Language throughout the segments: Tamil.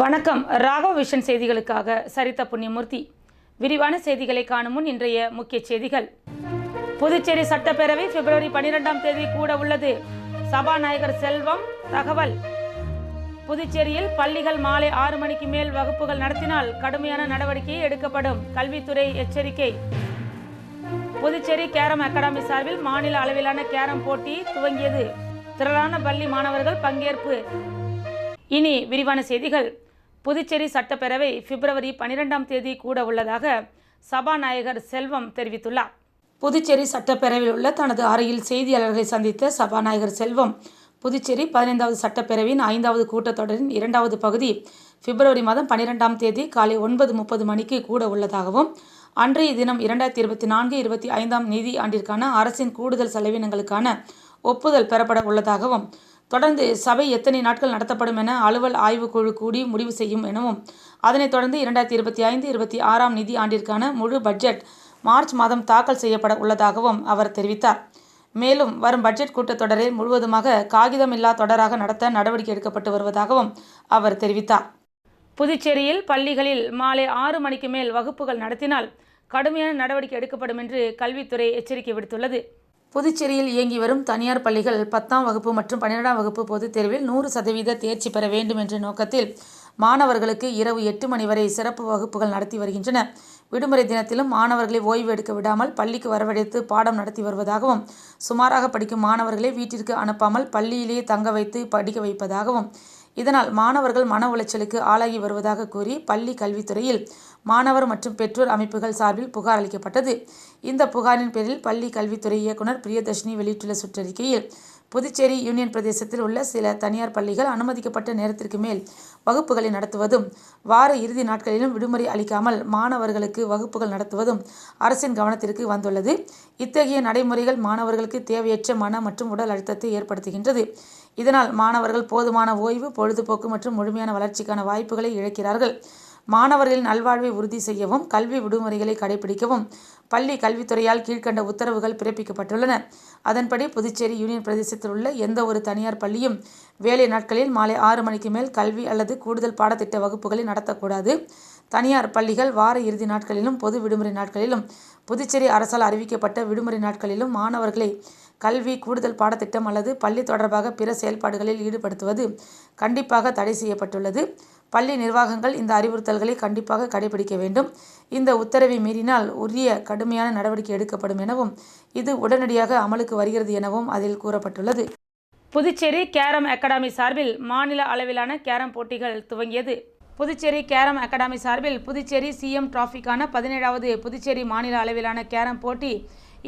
வணக்கம். ராகவ விஷன் செய்திகளுக்காக சரித்த புண்ணியமூர்த்தி. விரிவான செய்திகளை காணும் முன் இன்றைய முக்கிய செய்திகள். புதுச்சேரி சட்டப்பேரவை பிப்ரவரி பனிரெண்டாம் தேதி கூட உள்ளது. சபாநாயகர் செல்வம் தகவல். புதுச்சேரியில் பள்ளிகள் மாலை ஆறு மணிக்கு மேல் வகுப்புகள் நடத்தினால் கடுமையான நடவடிக்கை எடுக்கப்படும். கல்வித்துறை எச்சரிக்கை. புதுச்சேரி கேரம் அகாடமி சார்பில் மாநில அளவிலான கேரம் போட்டி துவங்கியது. திரளான பள்ளி மாணவர்கள் பங்கேற்பு. இனி விரிவான செய்திகள். புதுச்சேரி சட்டப்பேரவை பிப்ரவரி பனிரெண்டாம் தேதி கூட உள்ளதாக சபாநாயகர் செல்வம் தெரிவித்துள்ளார். புதுச்சேரி சட்டப்பேரவையில் உள்ள தனது அறையில் செய்தியாளர்களை சந்தித்த சபாநாயகர் செல்வம் புதுச்சேரி பதினைந்தாவது சட்டப்பேரவையின் ஐந்தாவது கூட்டத்தொடரின் இரண்டாவது பகுதி பிப்ரவரி மாதம் பனிரெண்டாம் தேதி காலை ஒன்பது முப்பது மணிக்கு கூட உள்ளதாகவும் அன்றைய தினம் இரண்டாயிரத்தி இருபத்தி நான்கு இருபத்தி ஐந்தாம் நிதி ஆண்டிற்கான அரசின் கூடுதல் செலவினங்களுக்கான ஒப்புதல் பெறப்பட உள்ளதாகவும் தொடர்ந்து சபை எத்தனை நாட்கள் நடத்தப்படும் என அலுவல் ஆய்வுக்குழு கூடி முடிவு செய்யும் எனவும் அதனைத் தொடர்ந்து இரண்டாயிரத்தி இருபத்தி ஐந்து இருபத்தி ஆறாம் நிதி ஆண்டிற்கான முழு பட்ஜெட் மார்ச் மாதம் தாக்கல் செய்யப்பட உள்ளதாகவும் அவர் தெரிவித்தார். மேலும் வரும் பட்ஜெட் கூட்டத்தொடரை முழுவதுமாக காகிதமில்லா தொடராக நடத்த நடவடிக்கை எடுக்கப்பட்டு வருவதாகவும் அவர் தெரிவித்தார். புதுச்சேரியில் பள்ளிகளில் மாலை ஆறு மணிக்கு மேல் வகுப்புகள் நடத்தினால் கடுமையான நடவடிக்கை எடுக்கப்படும் என்று கல்வித்துறை எச்சரிக்கை விடுத்துள்ளது. புதுச்சேரியில் இயங்கி வரும் தனியார் பள்ளிகள் பத்தாம் வகுப்பு மற்றும் பன்னிரெண்டாம் வகுப்பு பொதுத் தேர்வில் நூறு சதவீத தேர்ச்சி பெற வேண்டும் என்ற நோக்கத்தில் மாணவர்களுக்கு இரவு எட்டு மணி வரை சிறப்பு வகுப்புகள் நடத்தி வருகின்றன. விடுமுறை தினத்திலும் மாணவர்களை ஓய்வு எடுக்க விடாமல் பள்ளிக்கு வரவழைத்து பாடம் நடத்தி வருவதாகவும் சுமாராக படிக்கும் மாணவர்களை வீட்டிற்கு அனுப்பாமல் பள்ளியிலேயே தங்க வைத்து படிக்க வைப்பதாகவும் இதனால் மாணவர்கள் மன உளைச்சலுக்கு ஆளாகி வருவதாக கூறி பள்ளி கல்வித்துறையில் மாணவர் மற்றும் பெற்றோர் அமைப்புகள் சார்பில் புகார் அளிக்கப்பட்டது. இந்த புகாரின் பேரில் பள்ளி கல்வித்துறை இயக்குனர் பிரியதர்ஷினி வெளியிட்டுள்ள சுற்றறிக்கையில் புதுச்சேரி யூனியன் பிரதேசத்தில் உள்ள சில தனியார் பள்ளிகள் அனுமதிக்கப்பட்ட நேரத்திற்கு மேல் வகுப்புகளை நடத்துவதும் வார இறுதி நாட்களிலும் விடுமுறை அளிக்காமல் மாணவர்களுக்கு வகுப்புகள் நடத்துவதும் அரசின் கவனத்திற்கு வந்துள்ளது. இத்தகைய நடைமுறைகள் மாணவர்களுக்கு தேவையற்ற மன மற்றும் உடல் அழுத்தத்தை ஏற்படுத்துகின்றது. இதனால் மாணவர்கள் போதுமான ஓய்வு பொழுதுபோக்கு மற்றும் முழுமையான வளர்ச்சிக்கான வாய்ப்புகளை இழக்கிறார்கள். மாணவர்களின் நல்வாழ்வை உறுதி செய்யவும் கல்வி விடுமுறைகளை கடைபிடிக்கவும் பள்ளி கல்வித்துறையால் கீழ்க்கண்ட உத்தரவுகள் பிறப்பிக்கப்பட்டுள்ளன. அதன்படி புதுச்சேரி யூனியன் பிரதேசத்தில் உள்ள எந்த ஒரு தனியார் பள்ளியும் வேலை நாட்களில் மாலை ஆறு மணிக்கு மேல் கல்வி அல்லது கூடுதல் பாடத்திட்ட வகுப்புகளை நடத்தக்கூடாது. தனியார் பள்ளிகள் வார இறுதி நாட்களிலும் பொது விடுமுறை நாட்களிலும் புதுச்சேரி அரசால் அறிவிக்கப்பட்ட விடுமுறை நாட்களிலும் மாணவர்களை கல்வி கூடுதல் பாடத்திட்டம் அல்லது பள்ளி தொடர்பாக பிற செயல்பாடுகளில் ஈடுபடுத்துவது கண்டிப்பாக தடை செய்யப்பட்டுள்ளது. பள்ளி நிர்வாகங்கள் இந்த அறிவுறுத்தல்களை கண்டிப்பாக கடைபிடிக்க வேண்டும். இந்த உத்தரவை மீறினால் உரிய கடுமையான நடவடிக்கை எடுக்கப்படும் எனவும் இது உடனடியாக அமலுக்கு வருகிறது எனவும் அதில் கூறப்பட்டுள்ளது. புதுச்சேரி கேரம் அகாடமி சார்பில் மாநில அளவிலான கேரம் போட்டிகள் துவங்கியது. புதுச்சேரி கேரம் அகாடமி சார்பில் புதுச்சேரி சிஎம் டிராஃபிக்கான பதினேழாவது புதுச்சேரி மாநில அளவிலான கேரம் போட்டி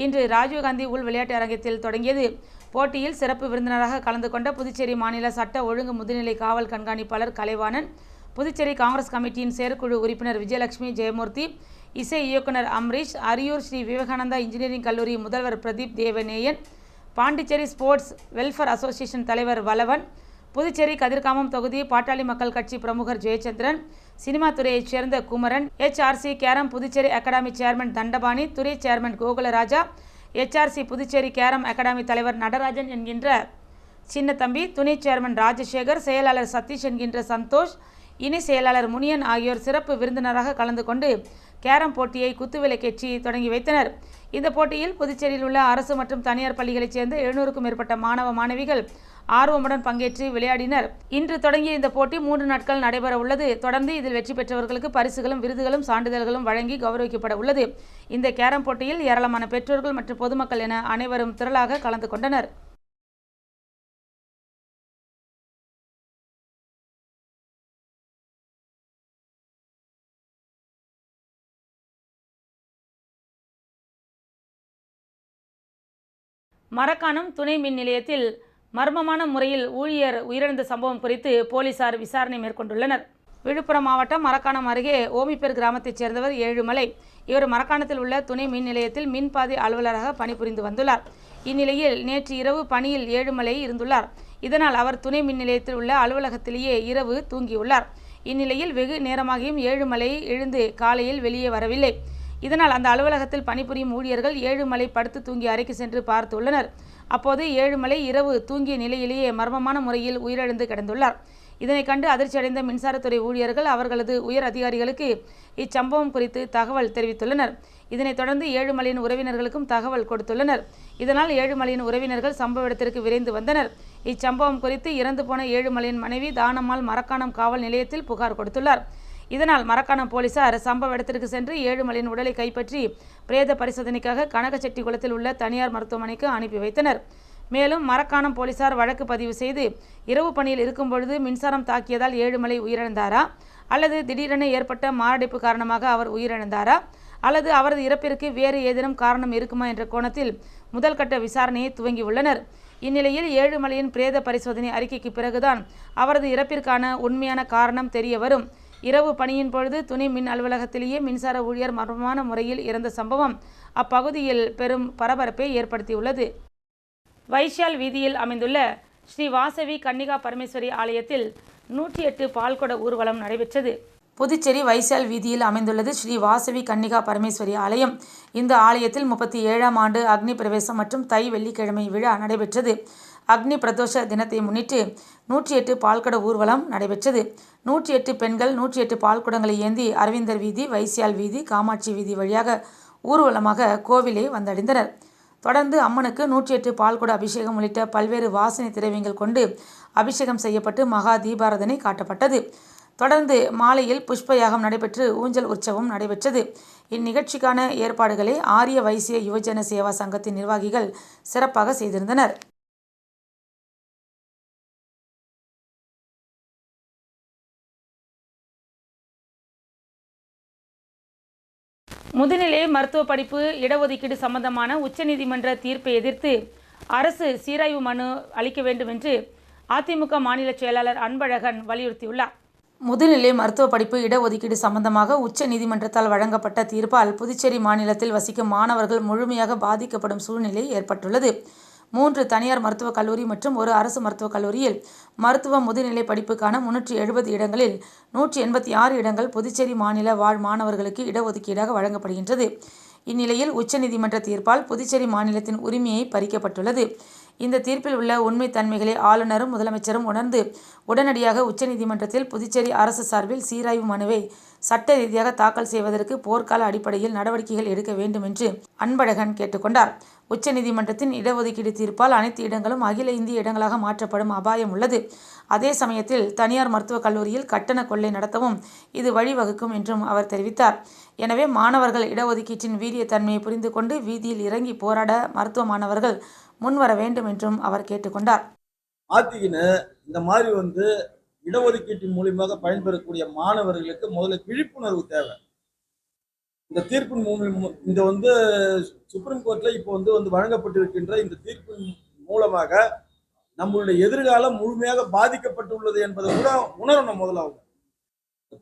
இன்று ராஜீவ்காந்தி உள் விளையாட்டு அரங்கத்தில் தொடங்கியது. போட்டியில் சிறப்பு விருந்தினராக கலந்து கொண்ட புதுச்சேரி மாநில சட்ட ஒழுங்கு முதுநிலை காவல் கண்காணிப்பாளர் கலைவாணன் புதுச்சேரி காங்கிரஸ் கமிட்டியின் செயற்குழு உறுப்பினர் விஜயலட்சுமி ஜெயமூர்த்தி இசை இயக்குனர் அம்ரீஷ் அரியூர் ஸ்ரீ விவேகானந்தா இன்ஜினியரிங் கல்லூரி முதல்வர் Pradeep Devaneyan Pondicherry sports welfare association தலைவர் வலவன் புதுச்சேரி கதிர்காமம் தொகுதி பாட்டாளி மக்கள் கட்சி பிரமுகர் ஜெயச்சந்திரன் சினிமா துறையைச் சேர்ந்த Kumaran HRC carrom Puducherry academy chairman Dandapani துறை chairman Gokularaja HRC Puducherry carrom academy தலைவர் நடராஜன் என்கின்ற சின்னத்தம்பி துணை சேர்மன் ராஜசேகர் செயலாளர் சதீஷ் என்கின்ற சந்தோஷ் இணை செயலாளர் முனியன் ஆகியோர் சிறப்பு விருந்தினராக கலந்து கொண்டு கேரம் போட்டியை குத்துவிளக்கேற்றி தொடங்கி வைத்தனர். இந்த போட்டியில் புதுச்சேரியில் உள்ள அரசு மற்றும் தனியார் பள்ளிகளைச் சேர்ந்த எழுநூறுக்கும் மேற்பட்ட மாணவ மாணவிகள் ஆர்வமுடன் பங்கேற்று விளையாடினர். இன்று தொடங்கிய இந்த போட்டி மூன்று நாட்கள் நடைபெற உள்ளது. தொடர்ந்து இதில் வெற்றி பெற்றவர்களுக்கு பரிசுகளும் விருதுகளும் சான்றிதழ்களும் வழங்கி கௌரவிக்கப்பட உள்ளது. இந்த கேரம் போட்டியில் ஏராளமான பெற்றோர்கள் மற்றும் பொதுமக்கள் என அனைவரும் திரளாக கலந்து கொண்டனர். மரக்காணம் துணை மின் நிலையத்தில் மர்மமான முறையில் ஊழியர் உயிரிழந்த சம்பவம் குறித்து போலீசார் விசாரணை மேற்கொண்டுள்ளனர். விழுப்புரம் மாவட்டம் மரக்காணம் அருகே ஓமிப்பேர் கிராமத்தைச் சேர்ந்தவர் ஏழுமலை. இவர் மரக்காணத்தில் உள்ள துணை மின் நிலையத்தில் மின்பாதை அலுவலராக பணிபுரிந்து வந்துள்ளார். இந்நிலையில் நேற்று இரவு பணியில் ஏழுமலை இருந்துள்ளார். இதனால் அவர் துணை மின் நிலையத்தில் உள்ள அலுவலகத்திலேயே இரவு தூங்கியுள்ளார். இந்நிலையில் வெகு நேரமாகியும் ஏழுமலை எழுந்து காலையில் வெளியே வரவில்லை. இதனால் அந்த அலுவலகத்தில் பணிபுரியும் ஊழியர்கள் ஏழுமலை படுத்து தூங்கி அறைக்கு சென்று பார்த்துள்ளனர். அப்போது ஏழுமலை இரவு தூங்கிய நிலையிலேயே மர்மமான முறையில் உயிரிழந்து கிடந்துள்ளார். இதனை கண்டு அதிர்ச்சியடைந்த மின்சாரத்துறை ஊழியர்கள் அவர்களது உயர் அதிகாரிகளுக்கு இச்சம்பவம் குறித்து தகவல் தெரிவித்துள்ளனர். இதனைத் தொடர்ந்து ஏழுமலையின் உறவினர்களுக்கும் தகவல் கொடுத்துள்ளனர். இதனால் ஏழுமலையின் உறவினர்கள் சம்பவ இடத்திற்கு விரைந்து வந்தனர். இச்சம்பவம் குறித்து இறந்து போன ஏழுமலையின் மனைவி தானம்மாள் மரக்காணம் காவல் நிலையத்தில் புகார் கொடுத்துள்ளார். இதனால் மரக்காணம் போலீசார் சம்பவ இடத்திற்கு சென்று ஏழுமலையின் உடலை கைப்பற்றி பிரேத பரிசோதனைக்காக கனகச்செட்டிகுளத்தில் உள்ள தனியார் மருத்துவமனைக்கு அனுப்பி வைத்தனர். மேலும் மரக்காணம் போலீசார் வழக்கு பதிவு செய்து இரவு பணியில் இருக்கும் பொழுது மின்சாரம் தாக்கியதால் ஏழுமலை உயிரிழந்தாரா? அல்லது திடீரென ஏற்பட்ட மாரடைப்பு காரணமாக அவர் உயிரிழந்தாரா? அல்லது அவரது இறப்பிற்கு வேறு ஏதேனும் காரணம் இருக்குமா என்ற கோணத்தில் முதல் கட்ட விசாரணையை துவங்கியுள்ளனர் இந்நிலையில் ஏழுமலையின் பிரேத பரிசோதனை அறிக்கைக்கு பிறகுதான் அவரது இறப்பிற்கான உண்மையான காரணம் தெரிய வரும். இரவு பணியின் பொழுது துணை மின் அலுவலகத்திலேயே மின்சார ஊழியர் மர்மமான முறையில் இறந்த சம்பவம் அப்பகுதியில் பெரும் பரபரப்பை ஏற்படுத்தியுள்ளது. வைஷால் வீதியில் அமைந்துள்ள ஸ்ரீ வாசவி கன்னிகா பரமேஸ்வரி ஆலயத்தில் நூற்றி எட்டு பால்கொட ஊர்வலம் நடைபெற்றது. புதுச்சேரி வைசால் வீதியில் அமைந்துள்ளது ஸ்ரீ வாசவி கன்னிகா பரமேஸ்வரி ஆலயம். இந்த ஆலயத்தில் முப்பத்தி ஏழாம் ஆண்டு அக்னி பிரவேசம் மற்றும் தை வெள்ளிக்கிழமை விழா நடைபெற்றது. அக்னி பிரதோஷ தினத்தை முன்னிட்டு நூற்றி எட்டு பால்குட ஊர்வலம் நடைபெற்றது. நூற்றி எட்டு பெண்கள் நூற்றி எட்டு பால்குடங்களை ஏந்தி அரவிந்தர் வீதி வைசியால் வீதி காமாட்சி வீதி வழியாக ஊர்வலமாக கோவிலை வந்தடைந்தனர். தொடர்ந்து அம்மனுக்கு நூற்றி எட்டு பால்குட அபிஷேகம் உள்ளிட்ட பல்வேறு வாசனை திரவியங்கள் கொண்டு அபிஷேகம் செய்யப்பட்டு மகா தீபாரதனை காட்டப்பட்டது. தொடர்ந்து மாலையில் புஷ்ப யாகம் நடைபெற்று ஊஞ்சல் உற்சவம் நடைபெற்றது. இந்நிகழ்ச்சிக்கான ஏற்பாடுகளை ஆரிய வைசிய யுவஜன சேவா சங்கத்தின் நிர்வாகிகள் சிறப்பாக செய்திருந்தனர். முதுநிலை மருத்துவ படிப்பு இடஒதுக்கீடு சம்பந்தமான உச்சநீதிமன்ற தீர்ப்பை எதிர்த்து அரசு சீராய்வு மனு அளிக்க வேண்டும் என்று அதிமுக மாநில செயலாளர் அன்பழகன் வலியுறுத்தியுள்ளார். முதுநிலை மருத்துவ படிப்பு இடஒதுக்கீடு சம்பந்தமாக உச்ச நீதிமன்றத்தால் வழங்கப்பட்ட தீர்ப்பால் புதுச்சேரி மாநிலத்தில் வசிக்கும் மாணவர்கள் முழுமையாக பாதிக்கப்படும் சூழ்நிலை ஏற்பட்டுள்ளது. மூன்று தனியார் மருத்துவக் கல்லூரி மற்றும் ஒரு அரசு மருத்துவக் கல்லூரியில் மருத்துவ முதுநிலை படிப்புக்கான முன்னூற்றி எழுபது இடங்களில் நூற்றி எண்பத்தி ஆறு இடங்கள் புதுச்சேரி மாநில வாழ் மாணவர்களுக்கு இடஒதுக்கீடாக வழங்கப்படுகின்றது. இந்நிலையில் உச்சநீதிமன்ற தீர்ப்பால் புதுச்சேரி மாநிலத்தின் உரிமையை பறிக்கப்பட்டுள்ளது. இந்த தீர்ப்பில் உள்ள உண்மைத்தன்மைகளை ஆளுநரும் முதலமைச்சரும் உணர்ந்து உடனடியாக உச்சநீதிமன்றத்தில் புதுச்சேரி அரசு சார்பில் சீராய்வு மனுவை சட்ட ரீதியாக தாக்கல் செய்வதற்கு போர்க்கால அடிப்படையில் நடவடிக்கைகள் எடுக்க வேண்டும் என்று அன்பழகன் கேட்டுக்கொண்டார் உச்சநீதிமன்றத்தின் இடஒதுக்கீடு தீர்ப்பால் அனைத்து இடங்களும் அகில இந்திய இடங்களாக மாற்றப்படும் அபாயம் உள்ளது. அதே சமயத்தில் தனியார் மருத்துவக் கல்லூரியில் கட்டண கொள்ளை நடத்தவும் இது வழிவகுக்கும் என்றும் அவர் தெரிவித்தார். எனவே மாணவர்கள் இடஒதுக்கீட்டின் வீரியத்தன்மையை புரிந்து கொண்டு வீதியில் இறங்கி போராட மருத்துவ மாணவர்கள் முன்வர வேண்டும் என்றும் அவர் கேட்டுக்கொண்டார். ஆத்திகின இந்த மாதிரி வந்து இடஒதுக்கீட்டின் மூலியமாக பயன்பெறக்கூடிய மாணவர்களுக்கு முதல்ல விழிப்புணர்வு தேவை. இந்த தீர்ப்பின் மூலம் இந்த வந்து சுப்ரீம் கோர்ட்ல இப்போ வந்து வந்து வழங்கப்பட்டிருக்கின்ற இந்த தீர்ப்பின் மூலமாக நம்மளுடைய எதிர்காலம் முழுமையாக பாதிக்கப்பட்டுள்ளது என்பதை கூட உணரணும் முதல்ல அவங்க.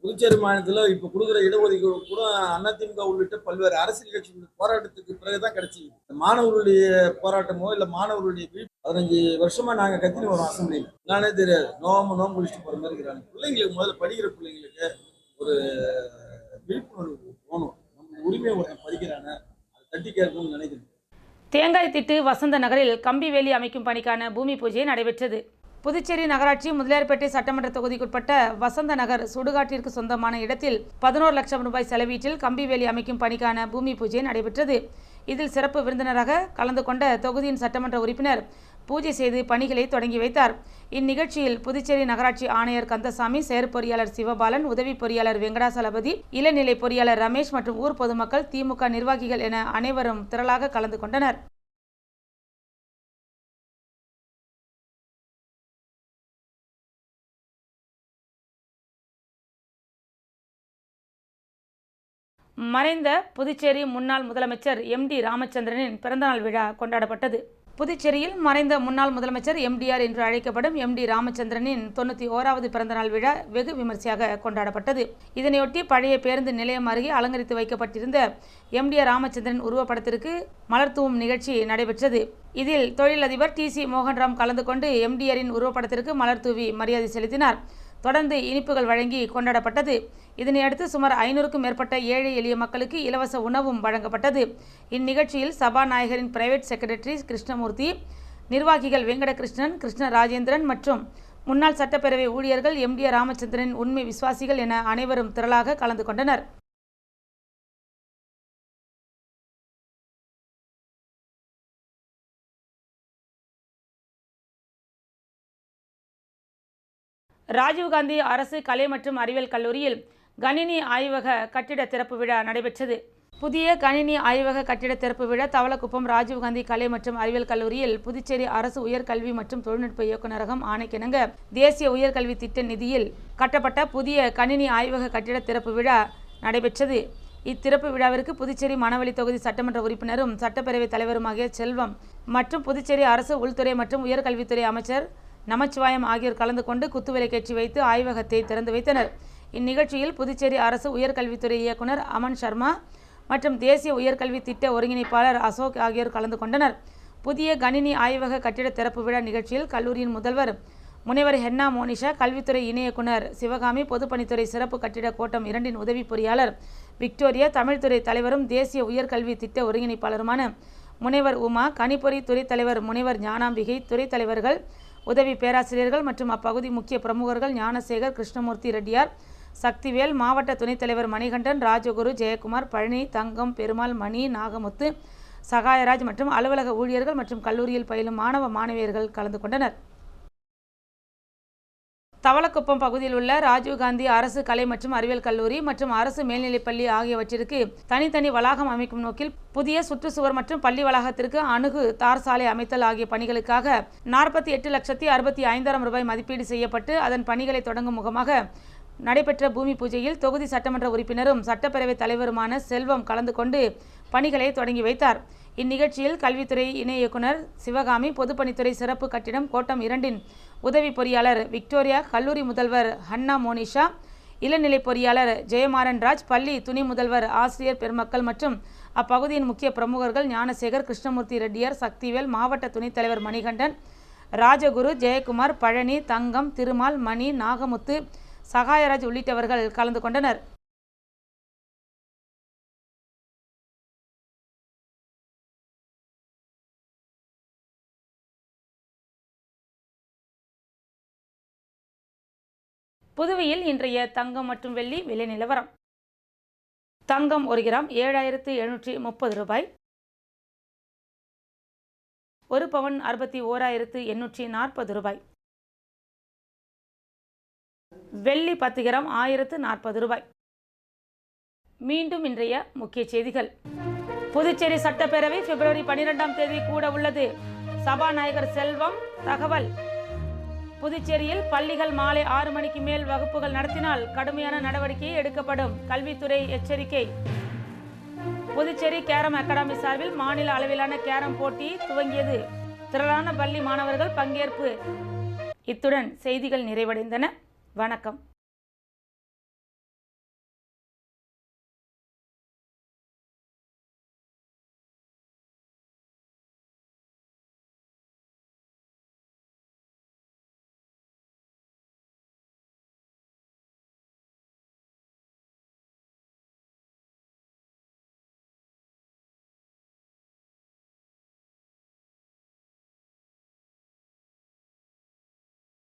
புதுச்சேரி மாநிலத்தில் இப்போ கொடுக்குற இடஒதுக்கீடு கூட அதிமுக உள்ளிட்ட பல்வேறு அரசியல் கட்சிகளுடைய போராட்டத்துக்கு பிறகுதான் கிடைச்சி. இந்த மாணவர்களுடைய போராட்டமோ இல்லை மாணவர்களுடைய பதினஞ்சு வருஷமா நாங்க கத்தினு வரோம் அசம்பிளியில் நானே தெரியாது. நோம்பு நோம்பு முடிச்சுட்டு போகிற மாதிரி இருக்கிறாங்க. பிள்ளைங்களுக்கு முதல்ல படிக்கிற பிள்ளைங்களுக்கு ஒரு விழிப்புணர்வு போகணும் நம்ம உரிமையை ஒருத்தன் படிக்கிறானே அதை தட்டி கேட்கணும்னு நினைக்கிறேன். தேங்காய் திட்டு வசந்த நகரில் கம்பி வேலி அமைக்கும் பணிக்கான பூமி பூஜை நடைபெற்றது. புதுச்சேரி நகராட்சி முதலியார்பேட்டை சட்டமன்ற தொகுதிக்குட்பட்ட வசந்த நகர் சுடுகாட்டிற்கு சொந்தமான இடத்தில் பதினோரு லட்சம் ரூபாய் செலவீட்டில் கம்பி வேலி அமைக்கும் பணிக்கான பூமி பூஜை நடைபெற்றது. இதில் சிறப்பு விருந்தினராக கலந்து கொண்ட தொகுதியின் சட்டமன்ற உறுப்பினர் பூஜை செய்து பணிகளை தொடங்கி வைத்தார். இந்நிகழ்ச்சியில் புதுச்சேரி நகராட்சி ஆணையர் கந்தசாமி செயற்பொறியாளர் சிவபாலன் உதவி பொறியாளர் வெங்கடாசலபதி இளநிலை பொறியாளர் ரமேஷ் மற்றும் ஊர் பொதுமக்கள் திமுக நிர்வாகிகள் என அனைவரும் திரளாக கலந்து கொண்டனர். மறைந்த புதுச்சேரி முன்னாள் முதலமைச்சர் எம் டி ராமச்சந்திரனின் பிறந்தநாள் விழா கொண்டாடப்பட்டது. புதுச்சேரியில் மறைந்த முன்னாள் முதலமைச்சர் எம்டிஆர் என்று அழைக்கப்படும் எம் டி ராமச்சந்திரனின் தொண்ணூற்றி ஓராவது பிறந்தநாள் விழா வெகு விமர்சையாக கொண்டாடப்பட்டது. இதனையொட்டி பழைய பேருந்து நிலையம் அருகே அலங்கரித்து வைக்கப்பட்டிருந்த எம்டிஆர் ராமச்சந்திரன் உருவப்படத்திற்கு மலர் தூவும் நிகழ்ச்சி நடைபெற்றது. இதில் தொழிலதிபர் டி சி மோகன்ராம் கலந்து கொண்டு எம்டிஆரின் உருவப்படத்திற்கு மலர் தூவி மரியாதை செலுத்தினார். தொடர்ந்து இனிப்புகள் வழங்கி கொண்டாடப்பட்டது. இதனையடுத்து சுமார் ஐநூறுக்கும் மேற்பட்ட ஏழை எளிய மக்களுக்கு இலவச உணவும் வழங்கப்பட்டது. இந்நிகழ்ச்சியில் சபாநாயகரின் பிரைவேட் செக்ரட்டரி கிருஷ்ணமூர்த்தி நிர்வாகிகள் வெங்கடகிருஷ்ணன் கிருஷ்ண ராஜேந்திரன் மற்றும் முன்னாள் சட்டப்பேரவை ஊழியர்கள் எம்டிஆர் ராமச்சந்திரன் உண்மை விசுவாசிகள் என அனைவரும் திரளாக கலந்து கொண்டனர். ராஜீவ்காந்தி அரசு கலை மற்றும் அறிவியல் கல்லூரியில் கணினி ஆய்வக கட்டிட திறப்பு விழா நடைபெற்றது. புதிய கணினி ஆய்வக கட்டிட திறப்பு விழா தவளக்குப்பம் ராஜீவ்காந்தி கலை மற்றும் அறிவியல் கல்லூரியில் புதுச்சேரி அரசு உயர்கல்வி மற்றும் தொழில்நுட்ப இயக்குநரகம் ஆணைக்கிணங்க தேசிய உயர்கல்வி திட்ட நிதியில் கட்டப்பட்ட புதிய கணினி ஆய்வக கட்டிட திறப்பு விழா நடைபெற்றது. இத்திறப்பு விழாவிற்கு புதுச்சேரி மணவெளி தொகுதி சட்டமன்ற உறுப்பினரும் சட்டப்பேரவைத் தலைவருமாகிய செல்வம் மற்றும் புதுச்சேரி அரசு உள்துறை மற்றும் உயர்கல்வித்துறை அமைச்சர் நமச்சிவாயம் ஆகியோர் கலந்து கொண்டு குத்துவிளக்கேற்றி வைத்து ஆய்வகத்தை திறந்து வைத்தனர். இந்நிகழ்ச்சியில் புதுச்சேரி அரசு உயர்கல்வித்துறை இயக்குனர் அமன் சர்மா மற்றும் தேசிய உயர்கல்வி திட்ட ஒருங்கிணைப்பாளர் அசோக் ஆகியோர் கலந்து கொண்டனர். புதிய கணினி ஆய்வக கட்டிட திறப்பு விழா நிகழ்ச்சியில் கல்லூரியின் முதல்வர் முனைவர் ஹென்னா மோனிஷா கல்வித்துறை இணையக்குனர் சிவகாமி பொதுப்பணித்துறை சிறப்பு கட்டிட கோட்டம் இரண்டின் உதவி பொறியாளர் விக்டோரியா தமிழ்துறை தலைவரும் தேசிய உயர்கல்வி திட்ட ஒருங்கிணைப்பாளருமான முனைவர் உமா கணிப்பொறி துறை தலைவர் முனைவர் ஞானாம்பிகை துறை தலைவர்கள் உதவி பேராசிரியர்கள் மற்றும் அப்பகுதி முக்கிய பிரமுகர்கள் ஞானசேகர் கிருஷ்ணமூர்த்தி ரெட்டியார் சக்திவேல் மாவட்ட துணைத் தலைவர் மணிகண்டன் ராஜகுரு ஜெயக்குமார் பழனி தங்கம் பெருமாள் மணி நாகமுத்து சகாயராஜ் மற்றும் அலுவலக ஊழியர்கள் மற்றும் கல்லூரியில் பயிலும் மாணவ மாணவியர்கள் கலந்து கொண்டனர். தவளக்குப்பம் பகுதியில் உள்ள ராஜீவ்காந்தி அரசு கலை மற்றும் அறிவியல் கல்லூரி மற்றும் அரசு மேல்நிலைப்பள்ளி ஆகியவற்றிற்கு தனித்தனி வளாகம் அமைக்கும் நோக்கில் புதிய சுற்றுச்சுவர் மற்றும் பள்ளி வளாகத்திற்கு அணுகு தார் சாலை அமைத்தல் ஆகிய பணிகளுக்காக நாற்பத்தி எட்டு லட்சத்தி அறுபத்தி ஐந்தாயிரம் ரூபாய் மதிப்பீடு செய்யப்பட்டு அதன் பணிகளை தொடங்கும் முகமாக நடைபெற்ற பூமி பூஜையில் தொகுதி சட்டமன்ற உறுப்பினரும் சட்டப்பேரவைத் தலைவருமான செல்வம் கலந்து கொண்டு பணிகளை தொடங்கி வைத்தார். இந்நிகழ்ச்சியில் கல்வித்துறை இணை இயக்குனர் சிவகாமி பொதுப்பணித்துறை சிறப்பு கட்டிடம் கோட்டம் இரண்டின் உதவி பொறியாளர் விக்டோரியா கல்லூரி முதல்வர் ஹன்னா மோனிஷா இளநிலை பொறியாளர் ஜெயமாறன் ராஜ் பள்ளி துணை முதல்வர் ஆசிரியர் பெருமக்கள் மற்றும் அப்பகுதியின் முக்கிய பிரமுகர்கள் ஞானசேகர் கிருஷ்ணமூர்த்தி ரெட்டியார் சக்திவேல் மாவட்ட துணைத் தலைவர் மணிகண்டன் ராஜகுரு ஜெயக்குமார் பழனி தங்கம் திருமால் மணி நாகமுத்து சகாயராஜ் உள்ளிட்டவர்கள் கலந்து கொண்டனர். புதுவையில் இன்றைய தங்கம் மற்றும் வெள்ளி விலை நிலவரம். தங்கம் ஒரு கிராம் ஏழாயிரத்து எழுநூற்றி முப்பது ரூபாய். ஒரு பவன் அறுபத்தி ஓராயிரத்து எண்ணூற்றி நாற்பது ரூபாய். வெள்ளி பத்து கிராம் ஆயிரத்து நாற்பது ரூபாய். மீண்டும் இன்றைய முக்கிய செய்திகள். புதுச்சேரி சட்டப்பேரவை பிப்ரவரி பனிரெண்டாம் தேதி கூட உள்ளது. சபாநாயகர் செல்வம் தகவல். புதுச்சேரியில் பள்ளிகள் மாலை ஆறு மணிக்கு மேல் வகுப்புகள் நடத்தினால் கடுமையான நடவடிக்கை எடுக்கப்படும். கல்வித்துறை எச்சரிக்கை. புதுச்சேரி கேரம் அகாடமி சார்பில் மாநில அளவிலான கேரம் போட்டி துவங்கியது. திரளான பள்ளி மாணவர்கள் பங்கேற்பு. இத்துடன் செய்திகள் நிறைவடைந்தன. வணக்கம்.